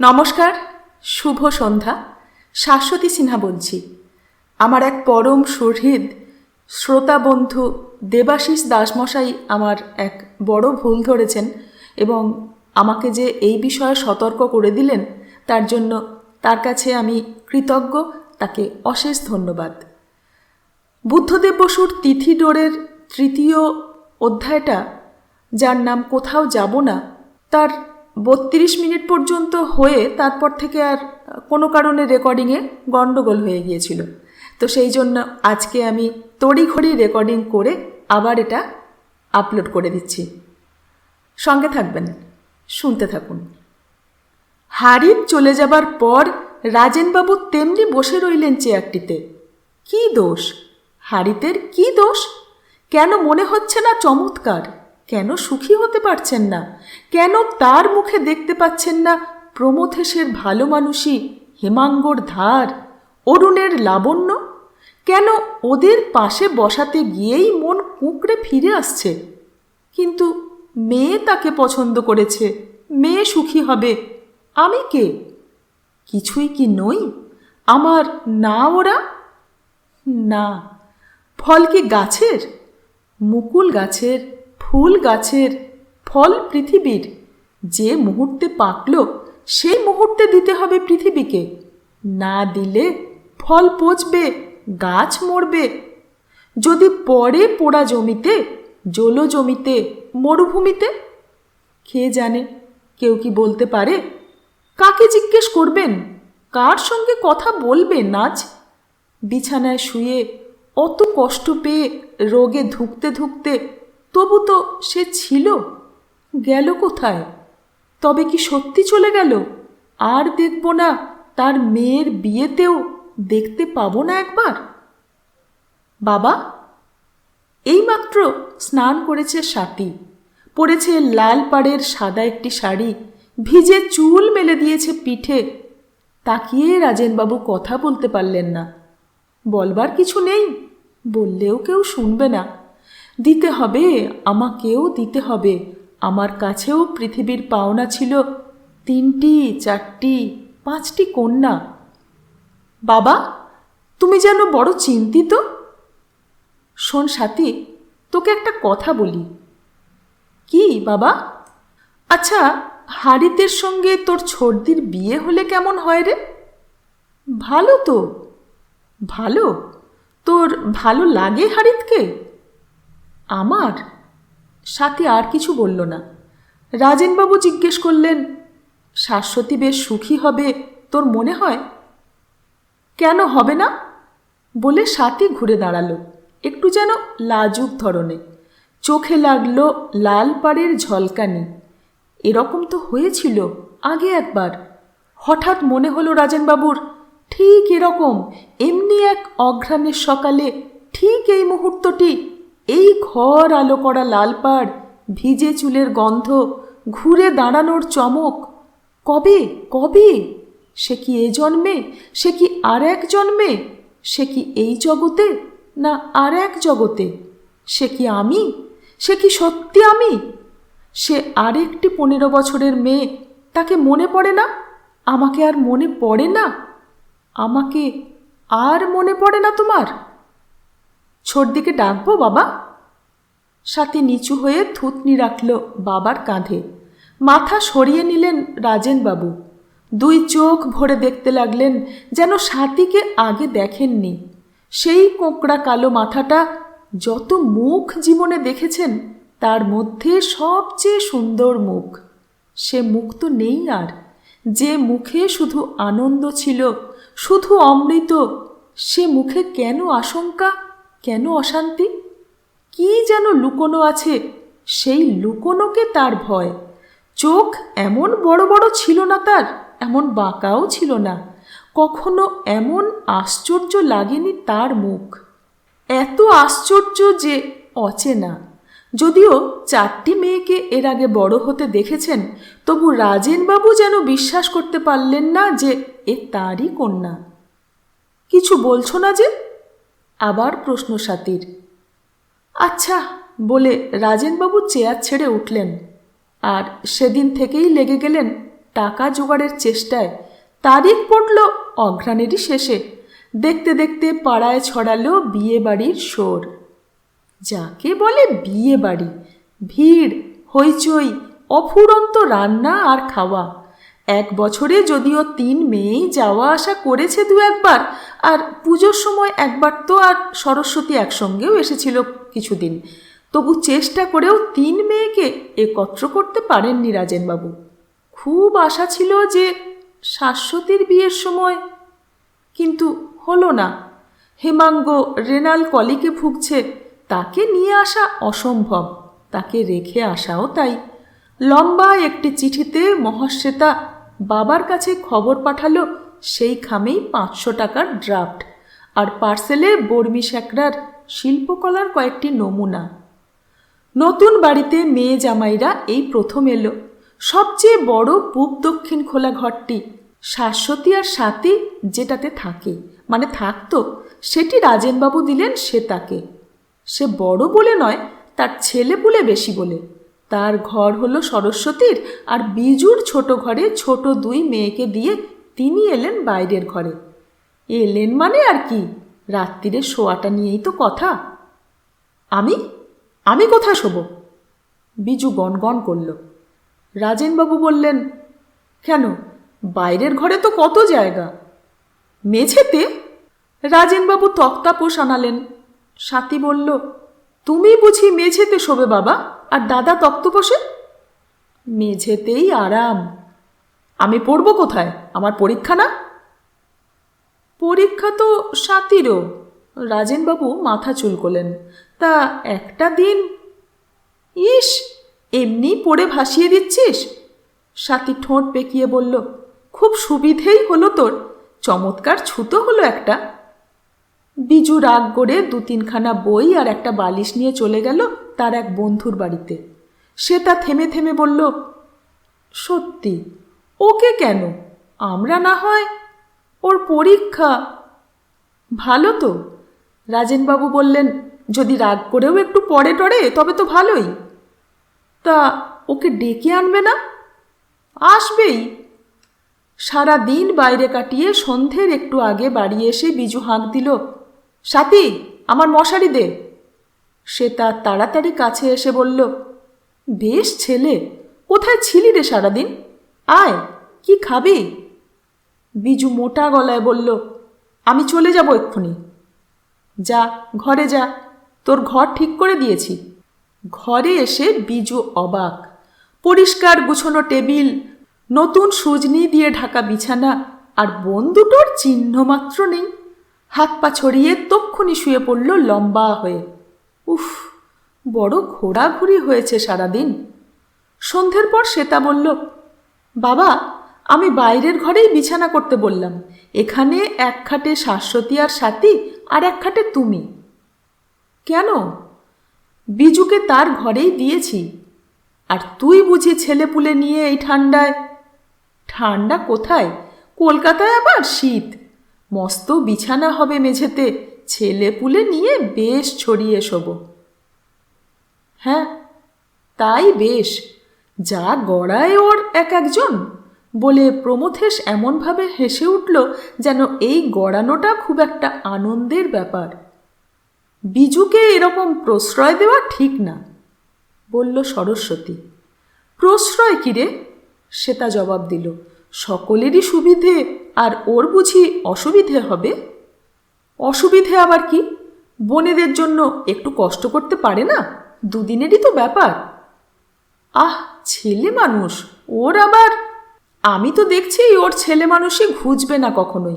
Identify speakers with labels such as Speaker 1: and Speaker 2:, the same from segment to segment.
Speaker 1: নমস্কার, শুভ সন্ধ্যা। শাশ্বতী সিনহা বলছি। আমার এক পরম সুহৃদ, শ্রোতা বন্ধু দেবাশিস দাসমশাই আমার এক বড় ভুল ধরেছেন এবং আমাকে যে এই বিষয়ে সতর্ক করে দিলেন, তার জন্য তার কাছে আমি কৃতজ্ঞ, তাকে অশেষ ধন্যবাদ। বুদ্ধদেব বসুর তিথি ডোরের তৃতীয় অধ্যায়টা, যার নাম কোথাও যাব না, তার বত্রিশ মিনিট পর্যন্ত হয়ে তারপর থেকে আর কোনো কারণে রেকর্ডিংয়ে গণ্ডগোল হয়ে গিয়েছিল। তো সেই জন্য আজকে আমি তড়িঘড়ি রেকর্ডিং করে আবার এটা আপলোড করে দিচ্ছি। সঙ্গে থাকবেন, শুনতে থাকুন। হারিদ চলে যাবার পর রাজেনবাবু তেমনি বসে রইলেন চেয়ারটিতে। কি দোষ? হারিতের কি দোষ? কেন মনে হচ্ছে না চমৎকার? কেন সুখী হতে পারছেন না? কেন তার মুখে দেখতে পাচ্ছেন না প্রমথেশের ভালো মানুষই হেমাঙ্গর ধার, অরুণের লাবণ্য? কেন ওদের পাশে বসাতে গিয়েই মন কুঁকড়ে ফিরে আসছে? কিন্তু মেয়ে তাকে পছন্দ করেছে, মেয়ে সুখী হবে। আমি কে? কিছুই কি নই? আমার না ওরা? না। ফল কি গাছের? মুকুল গাছের? ফুল গাছের ফল পৃথিবীর। যে মুহূর্তে পাকল, সেই মুহূর্তে দিতে হবে পৃথিবীকে। না দিলে ফল পচবে, গাছ মরবে। যদি পরে পোড়া জমিতে, জল জমিতে, মরুভূমিতে, কে জানে, কেউ কি বলতে পারে? কাকে জিজ্ঞেস করবেন? কার সঙ্গে কথা বলবেন নাচ বিছানায় শুয়ে অত কষ্ট পেয়ে রোগে ধুকতে ধুকতে তবু তো সে ছিল। গেল কোথায়? তবে কি সত্যি চলে গেল? আর দেখব না তার মেয়ের বিয়েতেও দেখতে পাবো না একবার? বাবা? এইমাত্র স্নান করেছে সাথী। পরেছে লাল পাড়ের সাদা একটি শাড়ি, ভিজে চুল মেলে দিয়েছে পিঠে। তাকিয়ে রাজেনবাবু কথা বলতে পারলেন না। বলবার কিছু নেই, বললেও কেউ শুনবে না। দিতে হবে, আমাকেও দিতে হবে। আমার কাছেও পৃথিবীর পাওনা ছিল তিনটি, চারটি, পাঁচটি কন্যা। বাবা, তুমি যেন বড় চিন্তিত। শোন সাথী, তোকে একটা কথা বলি। কি বাবা? আচ্ছা হারিতের সঙ্গে তোর ছর্দির বিয়ে হলে কেমন হয় রে? ভালো তো। ভালো? তোর ভালো লাগে হারিতকে? আমার? সাথী আর কিছু বলল না। রাজেনবাবু জিজ্ঞেস করলেন, শাশ্বতী বেশ সুখী হবে, তোর মনে হয়? কেন হবে না? বলে সাথী ঘুরে দাঁড়াল, একটু যেন লাজুক ধরনে। চোখে লাগল লাল পাড়ের ঝলকানি। এরকম তো হয়েছিল আগে একবার। হঠাৎ মনে হলো রাজেনবাবুর, ঠিক এরকম, এমনি এক অঘ্রাণের সকালে ঠিক এই মুহূর্তটি এই ঘর আলো করা লাল পাড় ভিজে চুলের গন্ধ, ঘুরে দাঁড়ানোর চমক। কবে কবে? সে কি এ জন্মে? সে কি আর এক জন্মে? সে কি এই জগতে? না আর এক জগতে? সে কি আমি? সে কি সত্যি আমি? সে আরেকটি পনেরো বছরের মেয়ে, তাকে মনে পড়ে না? আমাকে আর মনে পড়ে না? আমাকে আর মনে পড়ে না তোমার? ছোটদিকে ডাকবো, বাবা। সাথে নিচু হয়ে থুতনি রাখল বাবার কাঁধে। মাথা সরিয়ে নিলেন রাজেনবাবু। দুই চোখ ভরে দেখতে লাগলেন যেন সাথীকে আগে দেখেননি। সেই কোঁকড়া কালো মাথাটা যত মুখ জীবনে দেখেছেন, তার মধ্যে সবচেয়ে সুন্দর মুখ। সে মুখ তো নেই আর। যে মুখে শুধু আনন্দ ছিল, শুধু অমৃত, সে মুখে কেন আশঙ্কা? কেন অশান্তি? কি যেন লুকোনো আছে, সেই লুকোনোকে তার ভয়। চোখ এমন বড় বড় ছিল না তার, এমন বাঁকাও ছিল না। কখনো এমন আশ্চর্য লাগেনি তার মুখ। এত আশ্চর্য যে অচেনা। যদিও চারটি মেয়েকে এর আগে বড় হতে দেখেছেন, তবু রাজেনবাবু যেন বিশ্বাস করতে পারলেন না যে এ তারই কন্যা। কিছু বলছো না যে আবার প্রশ্ন সাতির। আচ্ছা বলে রাজেনবাবু চেয়ার ছেড়ে উঠলেন। আর সেদিন থেকেই লেগে গেলেন টাকা জোগাড়ের চেষ্টায়। তারিখ পড়ল অঘ্রাণেরই শেষে। দেখতে দেখতে পাড়ায় ছড়ালো বিয়ে বাড়ির শোর। যাকে বলে বিয়ে বাড়ি ভিড়, হইচই, অফুরন্ত রান্না আর খাওয়া। এক বছরে যদিও তিন মেয়েই যাওয়া আসা করেছে দু একবার, আর পুজোর সময় একবার তো আর সরস্বতী একসঙ্গেও এসেছিল কিছুদিন। তবু চেষ্টা করেও তিন মেয়েকে একত্র করতে পারেননি রাজেনবাবু। খুব আশা ছিল যে শাশ্বতীর বিয়ের সময়, কিন্তু হলো না। হেমাঙ্গ রেনাল কলিকে ভুগছে, তাকে নিয়ে আসা অসম্ভব, তাকে রেখে আসাও তাই। লম্বা একটি চিঠিতে মহাশ্বেতা বাবার কাছে খবর পাঠালো সেই খামেই পাঁচশো টাকার ড্রাফট আর পার্সেলে বর্মি শ্যাকরার শিল্পকলার কয়েকটি নমুনা। নতুন বাড়িতে মেয়ে জামাইরা এই প্রথম এলো। সবচেয়ে বড় পূব দক্ষিণ খোলা ঘরটি শাশ্বতী আর সাথী যেটাতে থাকে মানে থাকতো, সেটি রাজেনবাবু দিলেন সে তাকে। সে বড় বলে নয়, তার ছেলে পুলে বেশি বলে। তার ঘর হলো সরস্বতীর আর বিজুর ছোট ঘরে ছোট দুই মেয়েকে দিয়ে তিনি এলেন বাইরের ঘরে। এলেন মানে আর কি? রাত্রিরে শোয়াটা নিয়েই তো কথা। আমি? আমি কোথায় শোব? বিজু গনগন করল। রাজেনবাবু বললেন, কেন? বাইরের ঘরে তো কত জায়গা। মেঝেতে? রাজেনবাবু তক্তাপোষ আনালেন। সাথী বলল, তুমি বুঝি মেঝেতে শোবে বাবা? আর দাদা তক্তপোষে মেঝেতেই আরাম। আমি পড়ব কোথায়? আমার পরীক্ষা না? পরীক্ষা তো সাতিরও। রাজেনবাবু মাথা চুলকোলেন তা একটা দিন? ইস এমনি পড়ে ভাসিয়ে দিচ্ছিস? সাথী ঠোঁট পেকিয়ে বলল, খুব সুবিধেই হলো তোর। চমৎকার ছুতো হলো একটা। বিজু রাগ করে দু তিনখানা বই আর একটা বালিশ নিয়ে চলে গেল তার এক বন্ধুর বাড়িতে। সে তা থেমে থেমে বলল, সত্যি, ওকে কেন? আমরা না হয় ওর পরীক্ষা? ভালো তো। রাজেনবাবু বললেন, যদি রাগ করেও একটু পড়ে টড়ে, তবে তো ভালোই। তা ওকে ডেকে আনবে না? আসবেই। সারা দিন বাইরে কাটিয়ে সন্ধ্যের একটু আগে বাড়ি এসে বিজু হাঁক দিল সাথী, আমার মশারি দে সে তার তাড়াতাড়ি কাছে এসে বলল, বেশ ছেলে, কোথায় ছিলি রে সারাদিন? আয়, কি খাবি? বিজু মোটা গলায় বলল, আমি চলে যাব এক্ষুনি। যা, ঘরে যা, তোর ঘর ঠিক করে দিয়েছি। ঘরে এসে বিজু অবাক। পরিষ্কার গুছানো টেবিল, নতুন সুজনি দিয়ে ঢাকা বিছানা আর বোন দুটোর চিহ্ন মাত্র নেই। হাত পা ছড়িয়ে তক্ষুনি শুয়ে পড়ল লম্বা হয়ে। উফ, বড় ঘোরাঘুরি হয়েছে সারাদিন। সন্ধ্যের পর শ্বেতা বলল, বাবা, আমি বাইরের ঘরেই বিছানা করতে বললাম। এখানে এক খাটে শাশ্বতী আর সাথী, আর এক খাটে তুমি। কেন? বিজুকে তার ঘরেই দিয়েছি। আর তুই বুঝি ছেলেপুলে নিয়ে এই ঠান্ডায় ঠান্ডা কোথায়? কলকাতায় আবার শীত? মস্ত বিছানা হবে মেঝেতে, ছেলে পুলে নিয়ে বেশ ছড়িয়ে শোব। হ্যাঁ তাই বেশ, যা গড়ায় ওর এক একজন, বলে প্রমথেশ এমনভাবে হেসে উঠল যেন এই গড়ানোটা খুব একটা আনন্দের ব্যাপার। বিজুকে এরকম প্রশ্রয় দেওয়া ঠিক না, বলল সরস্বতী। প্রশ্রয় কিরে শ্বেতা জবাব দিল, সকলেরই সুবিধে আর ওর বুঝি অসুবিধে হবে? অসুবিধে আবার কি? বোনেদের জন্য একটু কষ্ট করতে পারে না? দুদিনেরই তো ব্যাপার। আহ, ছেলে মানুষ, ওর আবার? আমি তো দেখছি ওর ছেলে মানুষই ঘুজবে না কখনোই।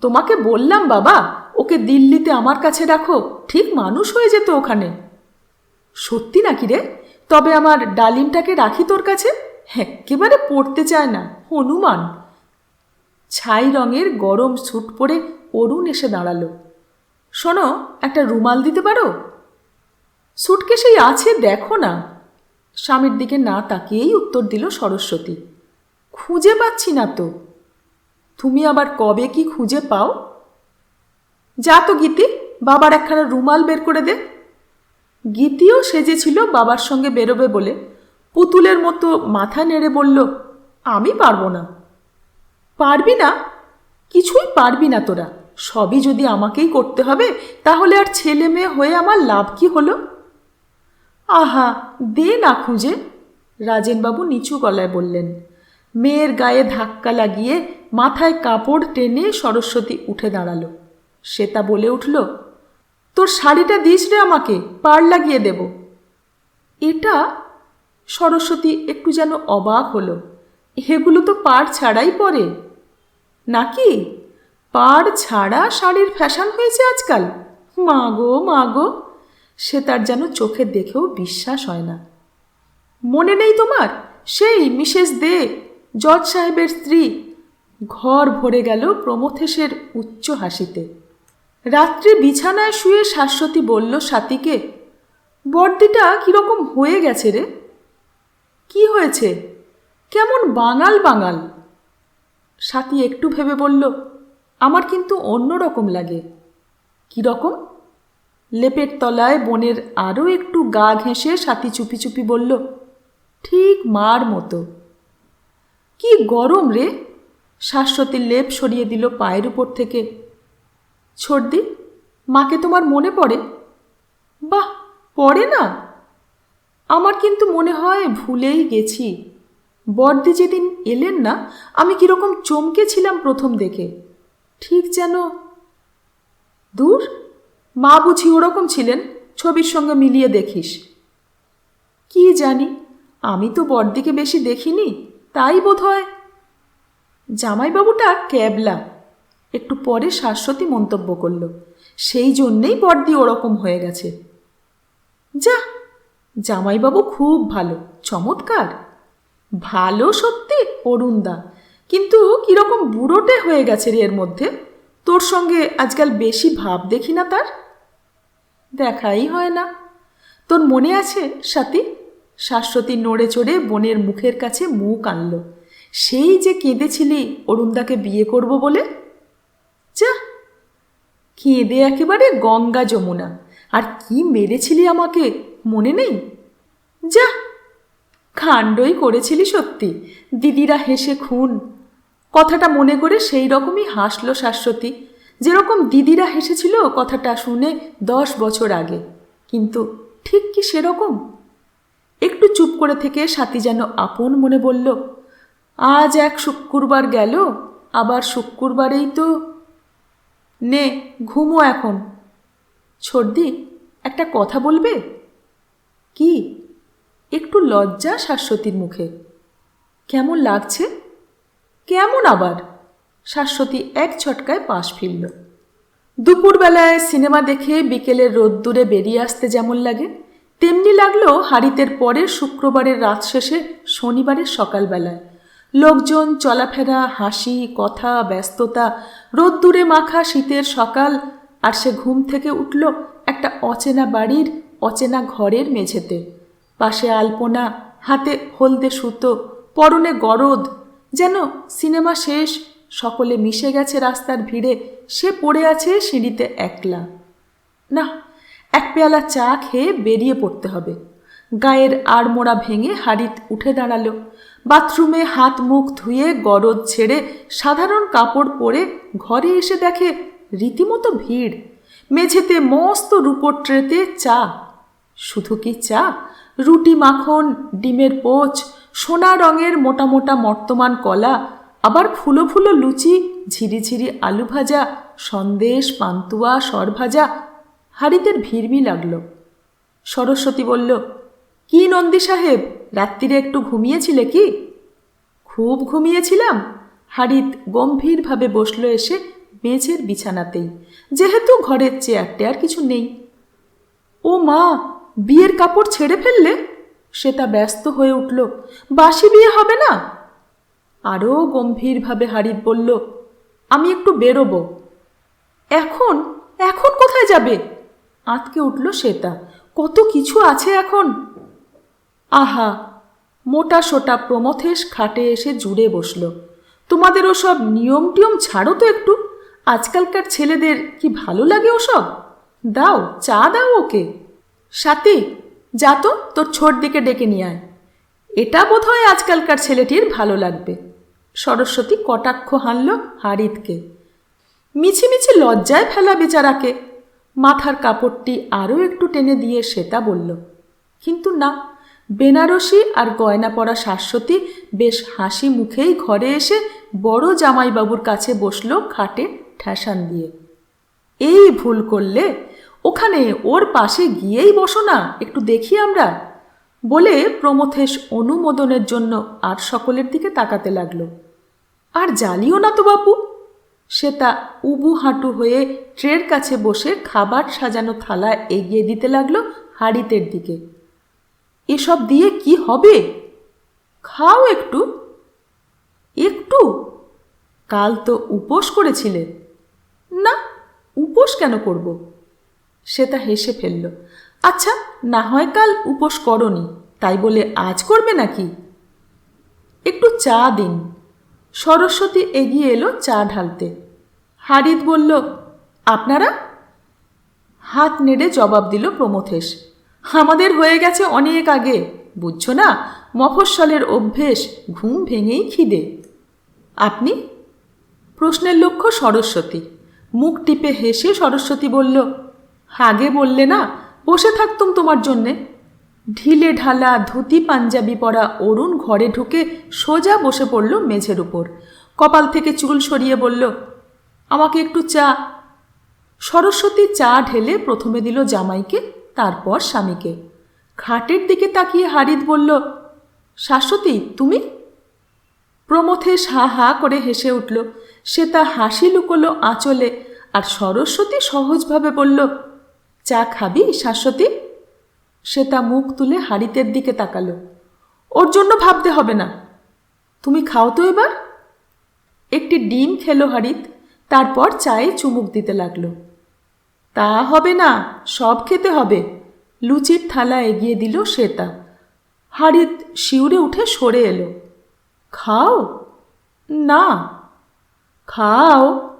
Speaker 1: তোমাকে বললাম, বাবা, ওকে দিল্লিতে আমার কাছে রাখো, ঠিক মানুষ হয়ে যেত ওখানে। সত্যি নাকি রে? তবে আমার ডালিমটাকে রাখি তোর কাছে? একেবারে পড়তে চায় না, হনুমান। ছাই রঙের গরম স্যুট পরে অরুণ এসে দাঁড়াল। শোনো, একটা রুমাল দিতে পারো? সুটকেসেই আছে, দেখো না। স্বামীর দিকে না তাকিয়েই উত্তর দিল সরস্বতী। খুঁজে পাচ্ছি না তো। তুমি আবার কবে কি খুঁজে পাও? যা তো গীতি, বাবার একখানা রুমাল বের করে দে। গীতিও সেজেছিল বাবার সঙ্গে বেরোবে বলে। পুতুলের মতো মাথা নেড়ে বলল, আমি পারব না। পারবি না? কিছুই পারবি না তোরা। সবই যদি আমাকেই করতে হবে, তাহলে আর ছেলে মেয়ে হয়ে আমার লাভ কি হলো? আহা, দে না খুঁজে, রাজেনবাবু নিচু গলায় বললেন। মেয়ের গায়ে ধাক্কা লাগিয়ে মাথায় কাপড় টেনে সরস্বতী উঠে দাঁড়াল। শ্বেতা বলে উঠল, তোর শাড়িটা দিস রে আমাকে পার লাগিয়ে দেব। এটা সরস্বতী একটু যেন অবাক হলো। এগুলো তো পাড় ছাড়াই পরে। নাকি? পাড় ছাড়া শাড়ির ফ্যাশন হয়েছে আজকাল। মাগো মাগো সে তার যেন চোখে দেখেও বিশ্বাস হয় না। মনে নেই তোমার? সেই মিসেস দে, জজ সাহেবের স্ত্রী। ঘর ভরে গেল প্রমথেশের উচ্চ হাসিতে। রাত্রে বিছানায় শুয়ে শাশ্বতী বলল সাথীকে বর্দিটা কীরকম হয়ে গেছে রে? কি হয়েছে? কেমন বাঙাল বাঙাল। সাথী একটু ভেবে বলল, আমার কিন্তু অন্য রকম লাগে। কি রকম? লেপের তলায় বনের আরও একটু গা ঘেঁষে সাথী চুপি চুপি বলল, ঠিক মার মতো। কি গরম রে! শাশ্বতীর লেপ সরিয়ে দিল পায়ের উপর থেকে। ছর্দি, মাকে তোমার মনে পড়ে? বাহ, পড়ে না। আমার কিন্তু মনে হয় ভুলেই গেছি। বর্দি যেদিন এলেন না, আমি কীরকম চমকেছিলাম প্রথম দেখে। ঠিক যেন দূর? মা বুঝি ওরকম ছিলেন, ছবির সঙ্গে মিলিয়ে দেখিস। কি জানি, আমি তো বড়দিকে বেশি দেখিনি, তাই বোধ হয় জামাইবাবুটা ক্যাবলা, একটু পরে শাশ্বতী মন্তব্য করল। সেই জন্যেই বড়দি ওরকম হয়ে গেছে। যা, জামাইবাবু খুব ভালো, চমৎকার। ভালো সত্যি অরুণদা কিন্তু কীরকম বুড়োটে হয়ে গেছে রে এর মধ্যে? তোর সঙ্গে আজকাল বেশি ভাব দেখি না তার? দেখাই হয় না। তোর মনে আছে, সাথী? শাশ্বতী নড়ে চড়ে বোনের মুখের কাছে মুখ আনল। সেই যে কেঁদেছিলি অরুণদাকে বিয়ে করব বলে? যা, কেঁদে একেবারে গঙ্গা যমুনা। আর কি মেরেছিলি আমাকে, মনে নেই? যা। কাণ্ডই করেছিলি সত্যি। দিদিরা হেসে খুন। কথাটা মনে করে সেই রকমই হাসল শাশ্বতী। যেরকম দিদিরা হেসেছিল কথাটা শুনে দশ বছর আগে। কিন্তু ঠিক কি সেরকম? একটু চুপ করে থেকে সাথী যেন আপন মনে বলল, আজ এক শুক্রবার গেল, আবার শুক্রবারেই তো নে, ঘুমো এখন। ছর্দি, একটা কথা বলবে? কি? একটু লজ্জা শাশ্বতীর মুখে। কেমন লাগছে? কেমন আবার? শাশ্বতী এক ছটকায় পাশ ফিরল। দুপুরবেলায় সিনেমা দেখে বিকেলের রোদ্দুরে বেরিয়ে আসতে যেমন লাগে, তেমনি লাগল হারিতের পরের শুক্রবারের রাত শেষে শনিবারের সকালবেলায়। লোকজন, চলাফেরা, হাসি, কথা, ব্যস্ততা, রোদ্দুরে মাখা শীতের সকাল, আর সে ঘুম থেকে উঠল একটা অচেনা বাড়ির, অচেনা ঘরের মেঝেতে। পাশে আলপনা, হাতে হলদে সুতো, পরনে গরদ। যেন সিনেমা শেষ, সকলে মিশে গেছে রাস্তার ভিড়ে, সে পড়ে আছে সিঁড়িতে একলা। না, এক পেয়ালা চা খেয়ে বেরিয়ে পড়তে হবে। গায়ের আড়মোড়া ভেঙে হাড়িত উঠে দাঁড়াল। বাথরুমে হাত মুখ ধুয়ে গরদ ছেড়ে সাধারণ কাপড় পরে ঘরে এসে দেখে রীতিমতো ভিড়। মেঝেতে মস্ত রূপোর ট্রেতে চা শুধু কি চা? রুটি, মাখন, ডিমের পোচ, সোনা রঙের মোটা মোটা মর্তমান কলা, আবার ফুলো ফুলো লুচি ঝিরিঝিরি আলু ভাজা, সন্দেশ, পান্তুয়া, সরভাজা। হাড়িদের ভিড়মি লাগল। সরস্বতী বলল, কি নন্দী সাহেব, রাত্রিরে একটু ঘুমিয়েছিলে কি? খুব ঘুমিয়েছিলাম। হাড়িত গম্ভীরভাবে বসল এসে মেঝের বিছানাতেই। যেহেতু ঘরের চেয়ার টেয়ার কিছু নেই। ও মা বিয়ের কাপড় ছেড়ে ফেললে? সে তা ব্যস্ত হয়ে উঠল। বাসি বিয়ে হবে না? আরও গম্ভীরভাবে হারিত বলল, আমি একটু বেরোবো। এখন? এখন কোথায় যাবে? আঁতকে উঠল শ্বেতা কত কিছু আছে এখন? আহা! মোটা সোটা প্রমথেশ খাটে এসে জুড়ে বসল। তোমাদের ওসব নিয়ম টিয়ম ছাড়ো তো একটু। আজকালকার ছেলেদের কি ভালো লাগে ওসব? দাও, চা দাও ওকে। সাথী, যা তো তোর ছোট দিকে ডেকে নিয়ে আয়। এটা বোধহয় আজকালকার ছেলেটির ভালো লাগবে। সরস্বতী কটাক্ষ হানল হারিতকে। মিছিমিছি লজ্জায় ফেলা বেচারাকে। মাথার কাপড়টি আরও একটু টেনে দিয়ে শ্বেতা বলল, কিন্তু না, বেনারসি আর গয়না পরা শাশ্বতী বেশ হাসি মুখেই ঘরে এসে বড় জামাইবাবুর কাছে বসল খাটে ঠ্যাসান দিয়ে। এই ভুল করলে ওখানে ওর পাশে গিয়েই বসো না, একটু দেখি আমরা। বলে প্রমথেশ অনুমোদনের জন্য আর সকলের দিকে তাকাতে লাগল। আর জ্বালিও না তো বাপু, সে তা উবু হাঁটু হয়ে ট্রের কাছে বসে খাবার সাজানো থালা এগিয়ে দিতে লাগল হাড়িতের দিকে। এসব দিয়ে কি হবে? খাও একটু। একটু? কাল তো উপোস করেছিলে। না, উপোস কেন করব? সে তা হেসে ফেলল। আচ্ছা না হয় কাল উপোস করনি, তাই বলে আজ করবে নাকি? একটু চা দিন। সরস্বতী এগিয়ে এলো চা ঢালতে। হারিত বলল, আপনারা? হাত নেড়ে জবাব দিল প্রমথেশ, আমাদের হয়ে গেছে অনেক আগে, বুঝছ না, মফস্বলের অভ্যেস ঘুম ভেঙেই খিদে। আপনি? প্রশ্নের লক্ষ্য সরস্বতী, মুখ টিপে হেসে সরস্বতী বলল আগে বললে না, বসে থাকতুম তোমার জন্যে। ঢিলে ঢালা ধুতি পাঞ্জাবি পরা অরুণ ঘরে ঢুকে সোজা বসে পড়ল মেঝের উপর। কপাল থেকে চুল সরিয়ে বলল, আমাকে একটু চা। সরস্বতী চা ঢেলে প্রথমে দিল জামাইকে, তারপর স্বামীকে। খাটের দিকে তাকিয়ে হারিদ বলল, শাশ্বতী, তুমি? প্রমথেশ হা হা করে হেসে উঠল। সে তা হাসি লুকোলো আঁচলে আর সরস্বতী সহজভাবে বলল চা খাবি, শাশ্বতী? সে তা মুখ তুলে হাড়িতের দিকে তাকালো। ওর জন্য ভাবতে হবে না। তুমি খাও তো এবার। একটি ডিম খেলো হাড়িত, তারপর চায়ে চুমুক দিতে লাগল। তা হবে না, সব খেতে হবে, লুচির থালা এগিয়ে দিল শ্বেতা। হাড়িত শিউরে উঠে সরে এলো। খাও? না। খাও।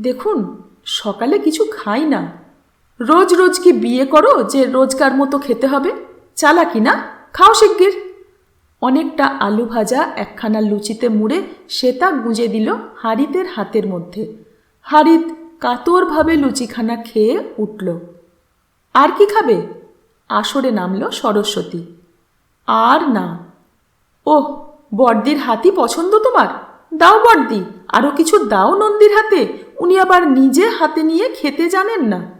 Speaker 1: দেখুন, সকালে কিছু খাই না। রোজ রোজ কি বিয়ে করো যে রোজকার মতো খেতে হবে? চালাকি না? খাও শিগগির। অনেকটা আলু ভাজা, একখানা লুচিতে মুড়ে শ্বেতা গুঁজে দিল হারিতের হাতের মধ্যে। হারিত কাতরভাবে লুচিখানা খেয়ে উঠল। আর কি খাবে? আসরে নামল সরস্বতী। আর না। ওহ বর্দির হাতি পছন্দ তোমার? দাও বর্দি আরও কিছু দাও নন্দীর হাতে। উনি আবার নিজে হাতে নিয়ে খেতে জানেন না।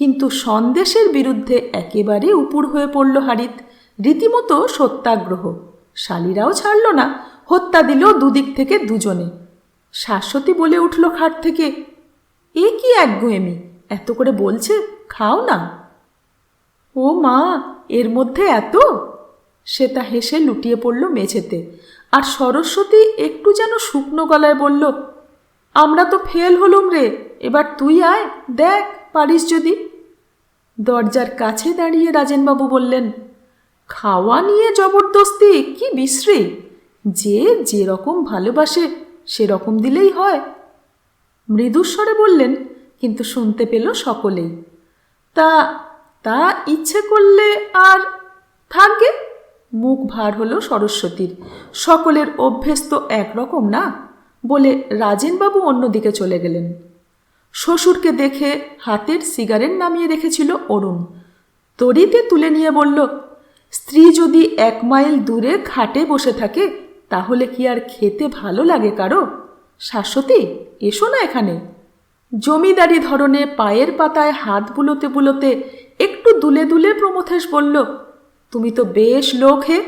Speaker 1: কিন্তু সন্দেশের বিরুদ্ধে একেবারে উপুর হয়ে পড়ল হারিত। রীতিমতো সত্যাগ্রহ। শালিরাও ছাড়ল না, হত্যা দিল দুদিক থেকে দুজনে। শাশ্বতী বলে উঠল খাট থেকে, এ কি এক একগুয়েমি এত করে বলছে, খাও না। ও মা, এর মধ্যে এত? সে তা হেসে লুটিয়ে পড়ল মেঝেতে। আর সরস্বতী একটু যেন শুকনো গলায় বলল, আমরা তো ফেল হলুম রে, এবার তুই আয়, দেখ। পারিস যদি? দরজার কাছে দাঁড়িয়ে রাজেনবাবু বললেন, খাওয়া নিয়ে জবরদস্তি, কি বিশ্রী। যে যেরকম ভালোবাসে, সেরকম দিলেই হয়। মৃদুস্বরে বললেন, কিন্তু শুনতে পেল সকলেই। তা তা ইচ্ছে করলে আর থাকবে মুখ ভার হলো সরস্বতীর। সকলের অভ্যেস তো একরকম না? বলে রাজেনবাবু অন্যদিকে চলে গেলেন। শ্বশুরকে দেখে হাতের সিগারেট নামিয়ে রেখেছিল অরুণ। তড়িতে তুলে নিয়ে বলল, স্ত্রী যদি এক মাইল দূরে খাটে বসে থাকে, তাহলে কি আর খেতে ভালো লাগে কারও? শাশ্বতী, এসো না এখানে। জমিদারি ধরনে পায়ের পাতায় হাত বুলোতে বুলোতে একটু দুলে দুলে প্রমথেশ বলল, তুমি তো বেশ লোক হে,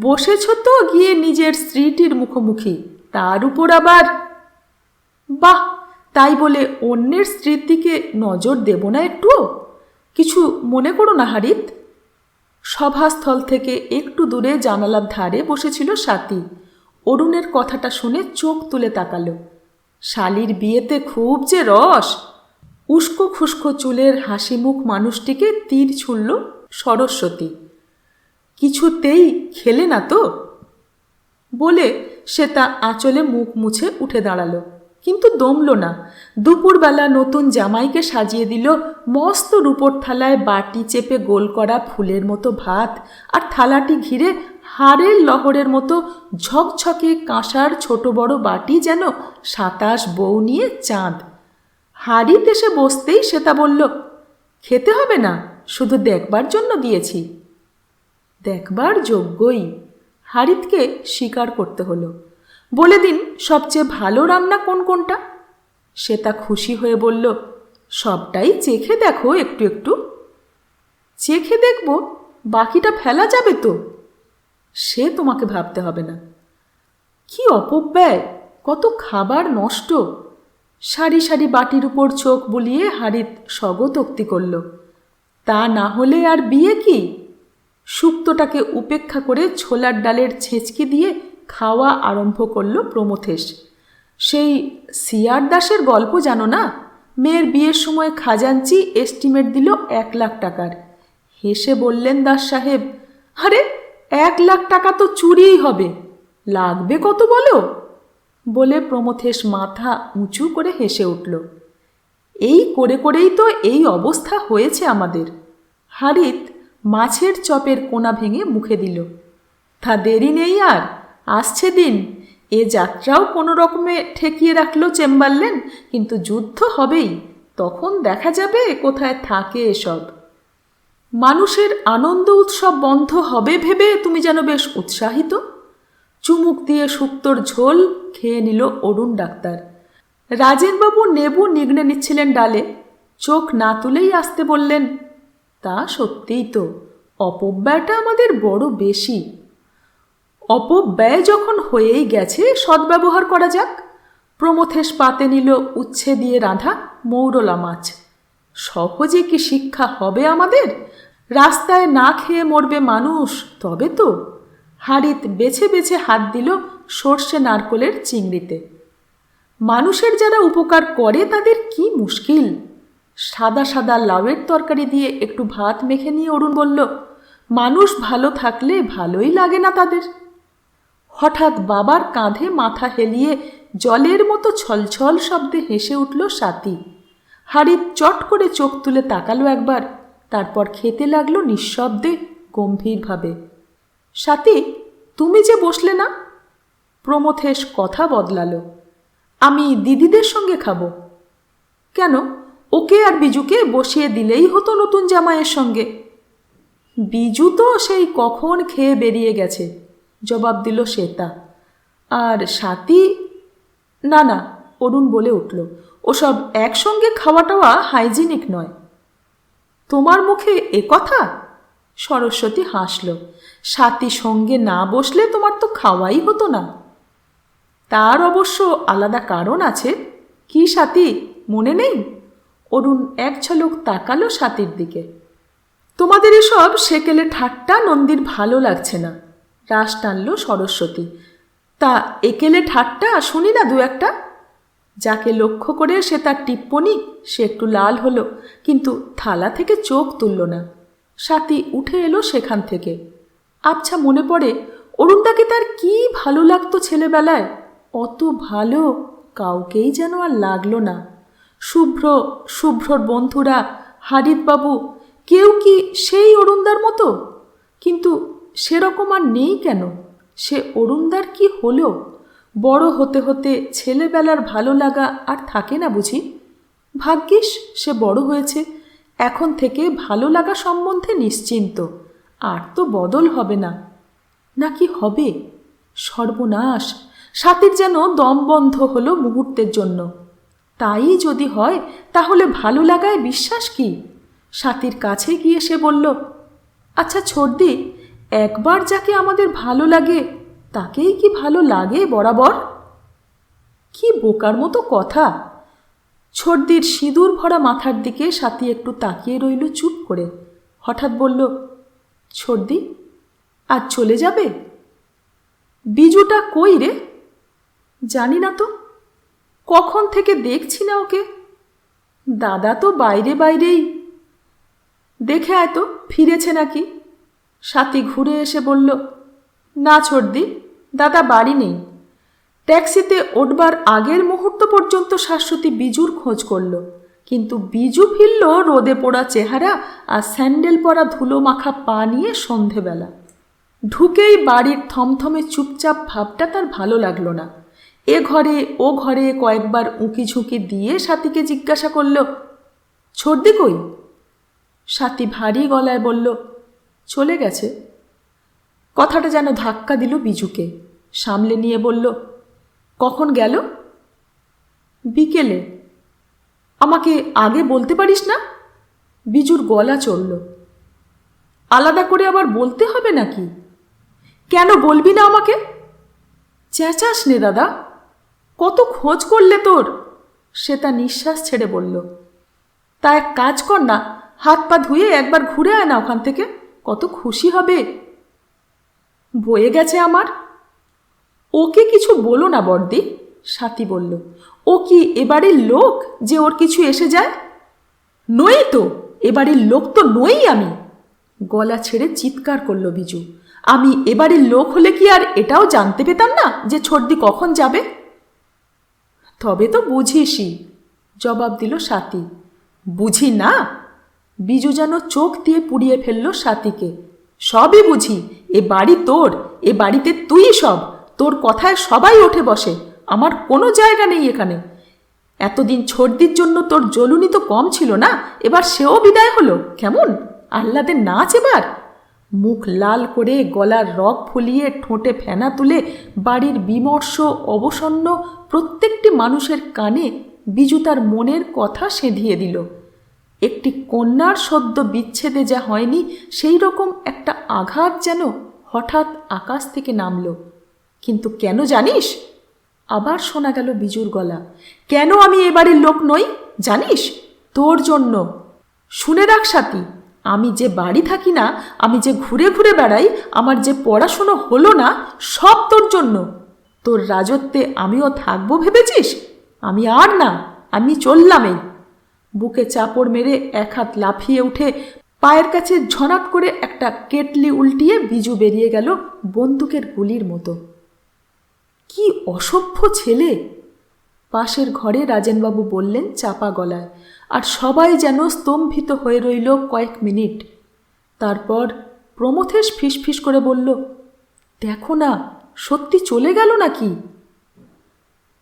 Speaker 1: বসেছ তো গিয়ে নিজের স্ত্রীটির মুখোমুখি, তার উপর আবার? বাহ! তাই বলে অন্যের স্ত্রীর দিকে নজর দেব না একটুও? কিছু মনে করো না, হারিত? সভাস্থল থেকে একটু দূরে জানালার ধারে বসেছিল সাথী। অরুণের কথাটা শুনে চোখ তুলে তাকালো। শালির বিয়েতে খুব যে রস! উস্কো খুস্কো চুলের হাসি মুখ মানুষটিকে তীর ছুড়ল সরস্বতী। কিছুতেই খেলে না তো? বলে সে তা আঁচলে মুখ মুছে উঠে দাঁড়াল। কিন্তু দমল না। দুপুরবেলা নতুন জামাইকে সাজিয়ে দিল মস্ত রূপোর থালায় বাটি চেপে গোল করা ফুলের মতো ভাত আর থালাটি ঘিরে হাড়ের লহরের মতো ঝকঝকে কাঁসার ছোট বড় বাটি যেন সাতাশ বউ নিয়ে চাঁদ। হাড়িত এসে বসতেই শ্বেতা বলল, খেতে হবে না, শুধু দেখবার জন্য দিয়েছি। দেখবার যোগ্যই। হারিতকে স্বীকার করতে হলো। বলে দিন সবচেয়ে ভালো রান্না কোন কোনটা? সে তা খুশি হয়ে বলল, সবটাই চেখে দেখো একটু একটু। চেখে দেখব, বাকিটা ফেলা যাবে তো। সে তোমাকে ভাবতে হবে না। কি অপব্যয়, কত খাবার নষ্ট। সারি সারি বাটির উপর চোখ বুলিয়ে হারিত স্বগতোক্তি করল, তা না হলে আর বিয়ে কি? শুক্তটাকে উপেক্ষা করে ছোলার ডালের ছেঁচকি দিয়ে খাওয়া আরম্ভ করল প্রমথেশ। সেই সিয়ার দাসের গল্প জানো না? মেয়ের বিয়ের সময় খাজাঞ্চি এস্টিমেট দিল এক লাখ টাকার। হেসে বললেন দাস সাহেব, আরে, এক লাখ টাকা তো চুরিই হবে। লাগবে কত বলো? বলে প্রমথেশ মাথা উঁচু করে হেসে উঠল। এই করে করেই তো এই অবস্থা হয়েছে আমাদের। হারিত মাছের চপের কোনা ভেঙে মুখে দিল। তা দেরি নেই আর। আসছে দিন। এ যাত্রাও কোনো রকমে ঠেকিয়ে রাখল চেম্বারলেন, কিন্তু যুদ্ধ হবেই। তখন দেখা যাবে কোথায় থাকে এসব। মানুষের আনন্দ উৎসব বন্ধ হবে ভেবে তুমি যেন বেশ উৎসাহিত। চুমুক দিয়ে শুক্তোর ঝোল খেয়ে নিল অরুণ ডাক্তার। রাজেনবাবু নেবু নিগড়ে নিচ্ছিলেন ডালে। চোখ না তুলেই আসতে বললেন, তা সত্যিই তো অপব্যয়টা আমাদের বড় বেশি। অপব্যয় যখন হয়েই গেছে, সদ্ব্যবহার করা যাক। প্রমথেশ পাতে নিল উচ্ছে দিয়ে রাঁধা মৌরলা মাছ। সহজে কি শিক্ষা হবে আমাদের? রাস্তায় না খেয়ে মরবে মানুষ, তবে তো। হাড়িত বেছে বেছে হাত দিল সর্ষে নারকলের চিংড়িতে। মানুষের যারা উপকার করে, তাদের কি মুশকিল? সাদা সাদা লাউয়ের তরকারি দিয়ে একটু ভাত মেখে নিয়ে অরুণ বলল, মানুষ ভালো থাকলে ভালোই লাগে না তাদের। হঠাৎ বাবার কাঁধে মাথা হেলিয়ে জলের মতো ছলছল শব্দে হেসে উঠল সাথী। হাড়ির চট করে চোখ তুলে তাকালো একবার, তারপর খেতে লাগল নিঃশব্দে, গম্ভীরভাবে। সাথী, তুমি যে বসলে না? প্রমথেশ কথা বদলালো। আমি দিদিদের সঙ্গে খাব। কেন? ওকে আর বিজুকে বসিয়ে দিলেই হতো নতুন জামাইয়ের সঙ্গে। বিজু তো সেই কখন খেয়ে বেরিয়ে গেছে। জবাব দিল শ্বেতা আর সাথী? না না, অরুণ বলে উঠল, ওসব একসঙ্গে খাওয়াটাওয়া হাইজিনিক নয়। তোমার মুখে এ কথা? সরস্বতী হাসল, সাথী সঙ্গে না বসলে তোমার তো খাওয়াই হতো না। তার অবশ্য আলাদা কারণ আছে। কি সাথী, মনে নেই? অরুণ এক ঝলক তাকালো সাথীর দিকে। তোমাদের এসব সেকেলে ঠাট্টা, নন্দীর ভালো লাগছে না। রাস টানল সরস্বতী। তা একেলে ঠাট্টা শুনি না দু একটা? যাকে লক্ষ্য করে সে তার টিপ্পনি সে একটু লাল হলো, কিন্তু থালা থেকে চোখ তুলল না। সাথী উঠে এলো সেখান থেকে। আবছা মনে পড়ে, অরুণদাকে তার কি ভালো লাগতো ছেলেবেলায়। অত ভালো কাউকেই যেন আর লাগল না। শুভ্র, শুভ্রর বন্ধুরা, হারিতবাবু, কেউ কি সেই অরুণদার মতো? কিন্তু সেরকম আর নেই কেন? সে অরুণদার কি হলো? বড় হতে হতে ছেলেবেলার ভালো লাগা আর থাকে না বুঝি? ভাগ্যিস সে বড় হয়েছে, এখন থেকে ভালো লাগা সম্বন্ধে নিশ্চিন্ত, আর তো বদল হবে না। নাকি হবে? সর্বনাশ, সাথীর যেন দম বন্ধ হলো মুহূর্তের জন্য। তাই যদি হয়, তাহলে ভালো লাগায় বিশ্বাস কি? সাথীর কাছে গিয়ে সে বলল আচ্ছা ছর্দি একবার যাকে আমাদের ভালো লাগে, তাকেই কি ভালো লাগে বরাবর? কি বোকার মতো কথা। ছর্দির সিঁদুর ভরা মাথার দিকে সাথী একটু তাকিয়ে রইল চুপ করে। হঠাৎ বলল, ছর্দি, আজ চলে যাবে? বিজুটা কই রে? জানি না তো। কখন থেকে দেখছি না ওকে? দাদা তো বাইরে বাইরেই। দেখে আয় তো, ফিরেছে নাকি? সাথী ঘুরে এসে বলল, না ছর্দি দাদা বাড়ি নেই। ট্যাক্সিতে ওঠবার আগের মুহূর্ত পর্যন্ত শাশ্বতী বিজুর খোঁজ করল। কিন্তু বিজু ফিরল রোদে পোড়া চেহারা আর স্যান্ডেল পরা ধুলো মাখা পা নিয়ে সন্ধেবেলা। ঢুকেই বাড়ির থমথমে চুপচাপ ভাবটা তার ভালো লাগল না। এ ঘরে, ও ঘরে কয়েকবার উঁকি ঝুঁকি দিয়ে সাথীকে জিজ্ঞাসা করল ছর্দি কই? সাথী ভারী গলায় বলল চলে গেছে। কথাটা যেন ধাক্কা দিল বিজুকে। সামলে নিয়ে বলল, কখন গেল? বিকেলে। আমাকে আগে বলতে পারিস না? বিজুর গলা চড়ল আলাদা করে আবার বলতে হবে নাকি? কেন বলবি না আমাকে? চেঁচাস নে দাদা। কত খোঁজ করলে তোর? সে তা নিঃশ্বাস ছেড়ে বলল। তা এক কাজ কর না, হাত পা ধুয়ে একবার ঘুরে আয় না ওখান থেকে। কত খুশি হবে। বয়ে গেছে আমার। ওকে কিছু বলো না বর্দি সাথী বলল। ও কি এবাড়ির লোক যে ওর কিছু এসে যায়? নই তো এবাড়ির লোক তো নই আমি। গলা ছেড়ে চিৎকার করল বিজু। আমি এবাড়ির লোক হলে কি আর এটাও জানতে পেতাম না যে ছর্দি কখন যাবে? তবে তো বুঝিসই, জবাব দিল সাথী। বুঝি না বিজু যেন চোখ দিয়ে পুড়িয়ে ফেলল সাথীকে। সবই বুঝি, এ বাড়ি তোর, এ বাড়িতে তুই সব, তোর কথায় সবাই ওঠে বসে, আমার কোনো জায়গা নেই এখানে। এতদিন ছর্দির জন্য তোর জ্বলুনি তো কম ছিল না, এবার সেও বিদায় হলো, কেমন? আহ্লাদের নাচ এবার। মুখ লাল করে গলার রগ ফুলিয়ে ঠোঁটে ফেনা তুলে বাড়ির বিমর্ষ, অবসন্ন প্রত্যেকটি মানুষের কানে বিজু তার মনের কথা সেঁধিয়ে দিল। একটি কন্যার সদ্য বিচ্ছেদে যা হয়নি, সেই রকম একটা আঘাত যেন হঠাৎ আকাশ থেকে নামল। কিন্তু কেন জানিস? আবার শোনা গেল বিজুর গলা। কেন আমি এ বাড়ির লোক নই, জানিস? তোর জন্য। শুনে রাখ সাথী, আমি যে বাড়ি থাকি না, আমি যে ঘুরে ঘুরে বেড়াই, আমার যে পড়াশুনো হলো না, সব তোর জন্য। তোর রাজত্বে আমিও থাকব ভেবেছিস? আমি আর না, আমি চললাম এই বুকে চাপড় মেরে এক হাত লাফিয়ে উঠে পায়ের কাছে ঝনাপ করে একটা কেটলি উল্টিয়ে বিজু বেরিয়ে গেল বন্দুকের গুলির মতো। কি অসভ্য ছেলে! পাশের ঘরে রাজেনবাবু বললেন চাপা গলায়, আর সবাই যেন স্তম্ভিত হয়ে রইল কয়েক মিনিট। তারপর প্রমথেশ ফিসফিস করে বলল, দেখো না, সত্যি চলে গেল নাকি?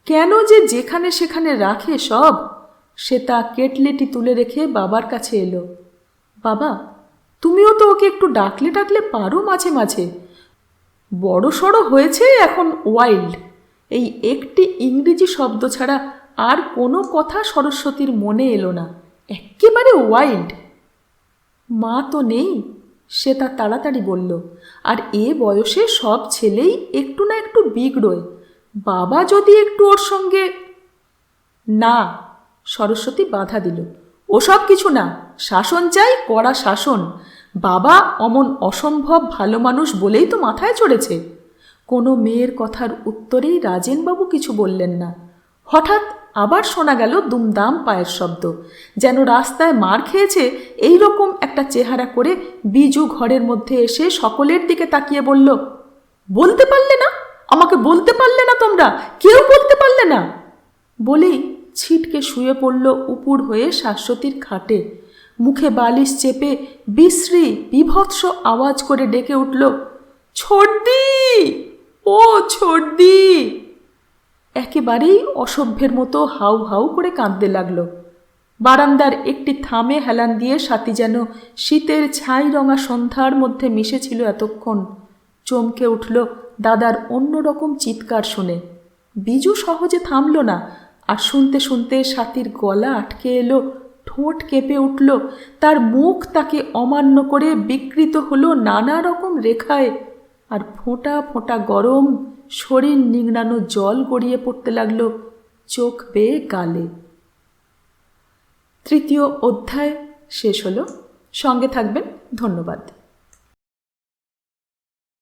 Speaker 1: কেন যে যেখানে সেখানে রাখে সব সে তা কেটলেটি তুলে রেখে বাবার কাছে এলো। বাবা, তুমিও তো ওকে একটু ডাকলে ডাকলে পারো মাঝে মাঝে। বড় সড়ো হয়েছে এখন ওয়াইল্ড। এই একটি ইংরেজি শব্দ ছাড়া আর কোনো কথা সরস্বতীর মনে এলো না। একেবারে ওয়াইল্ড। মা তো নেই, সে তা তাড়াতাড়ি বলল। আর এ বয়সে সব ছেলেই একটু না একটু বিগড়োয়। বাবা যদি একটু ওর সঙ্গে না সরস্বতী বাধা দিল। ওসব কিছু না, শাসন চাই, কড়া শাসন। বাবা অমন অসম্ভব ভালো মানুষ বলেই তো মাথায় চড়েছে। কোনো মেয়ের কথার উত্তরেই রাজেনবাবু কিছু বললেন না। হঠাৎ আবার শোনা গেল দুমদাম পায়ের শব্দ। যেন রাস্তায় মার খেয়েছে এই রকম একটা চেহারা করে বিজু ঘরের মধ্যে এসে সকলের দিকে তাকিয়ে বলল, বলতে পারলে না? আমাকে বলতে পারলে না তোমরা? কেউ বলতে পারলে না? বলেই ছিটকে শুয়ে পড়ল উপুর হয়ে শাশ্বতীর খাটে। মুখে বালিশ চেপে বিশ্রী, বিভৎস আওয়াজ করে ডেকে উঠল ছর্দি ও ছর্দি একেবারেই অসভ্যের মতো হাউ হাউ করে কাঁদতে লাগল। বারান্দার একটি থামে হেলান দিয়ে সাথী যেন শীতের ছাই রঙা সন্ধ্যার মধ্যে মিশেছিল এতক্ষণ। চমকে উঠল দাদার অন্যরকম চিৎকার শুনে। বিজু সহজে থামল না আর শুনতে শুনতে সাথীর গলা আটকে এলো, ঠোঁট কেঁপে উঠল, তার মুখ তাকে অমান্য করে বিকৃত হলো নানা রকম রেখায়। আর ফোঁটা ফোঁটা গরম শরীর নিংড়ানো জল গড়িয়ে পড়তে লাগল চোখ বেয়ে গালে। তৃতীয় অধ্যায় শেষ হলো। সঙ্গে থাকবেন, ধন্যবাদ।